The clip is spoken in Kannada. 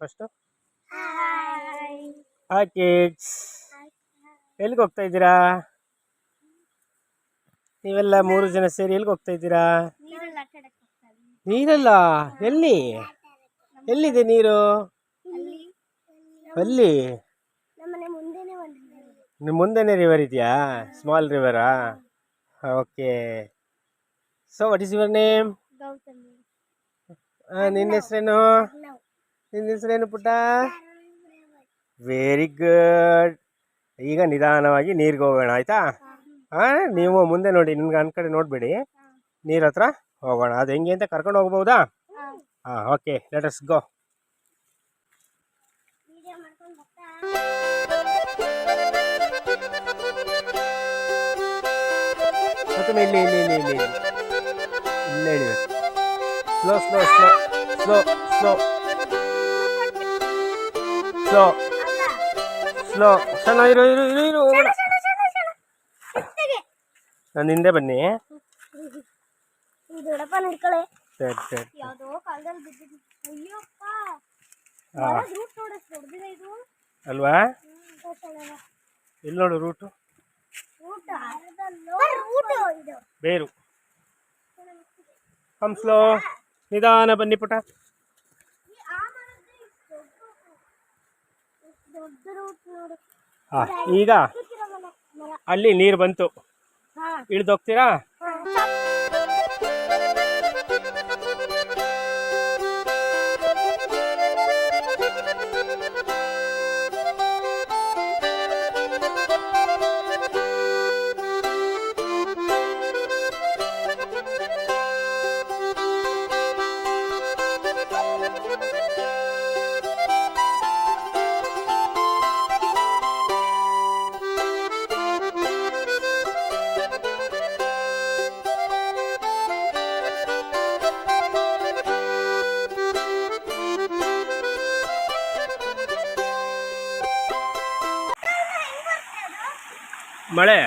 ಫಸ್ಟ್ ಹಾಯ್ ಕಿಡ್ಸ್ ಎಲ್ಲಿಗೆ ಹೋಗ್ತಾ ಇದ್ದೀರಾ? ನೀವೆಲ್ಲ ಮೂರು ಜನ ಸೇರಿ ಎಲ್ಲಿಗೆ ಹೋಗ್ತಾ ಇದ್ದೀರಾ? ನೀರಲ್ಲಿ ಎಲ್ಲಿ? ಎಲ್ಲಿದೆ ನೀರು? ಅಲ್ಲಿ. ನಿಮ್ಮ ಮುಂದೆನೇ ರಿವರ್ ಇದೆಯಾ? Small ರಿವರಾ okay so what is your name ನಿನ್ನ ಹೆಸರೇನು? ನಿನ್ನ ಹೆಸರೇನು ಪುಟ್ಟ? ವೆರಿ ಗುಡ್ ಈಗ ನಿಧಾನವಾಗಿ ನೀರಿಗೆ ಹೋಗೋಣ, ಆಯ್ತಾ? ಹಾಂ ನೀವು ಮುಂದೆ ನೋಡಿ ನಿಮ್ಗೆ ಅನ್ ನೋಡಬೇಡಿ. ನೀರ ಹತ್ರ ಹೋಗೋಣ. ಅದು ಹೆಂಗೆ ಅಂತ ಕರ್ಕೊಂಡು ಹೋಗ್ಬೋದಾ? ಹಾಂ ಓಕೆ ಲೆಟರ್ಸ್ ಗೋ ಮತ್ತೆ ಇಲ್ಲಿ ಇಲ್ಲಿ ಇಲ್ಲಿ ಇಲ್ಲಿ ಇಲ್ಲೇ slow slow slow slow slow slow slow ಸಣ್ಣ ಇರು ಇರು ಇರು ಇರು ಹೋಗೋಣ. ನನ್ನ ಹಿಂದೆ ಬನ್ನಿ. ಇದು ದೊಡ್ಡಪ್ಪ ನಡ್ಕೊಳ್ಳೆ. ಸರಿ ಸರಿ ಯಾವ್ದೋ ಕಾಲದಲ್ಲಿ ಬಿದ್ದಿದ್ದು. ಅಯ್ಯಪ್ಪ. ರೂಟ್ ನೋಡಕ್ ಇದು. ಅಲ್ವಾ? ಇಲ್ಲಿ ನೋಡು ರೂಟು? Root root. ಇದು. ಬೇರು. ಕಮ್ ಸ್ಲೋ ನಿಧಾನ ಬನ್ನಿ ಪುಟ. ಹಾಂ ಈಗ ಅಲ್ಲಿ ನೀರು ಬಂತು ಇಳ್ದೋಗ್ತೀರಾ ಮಳೆ.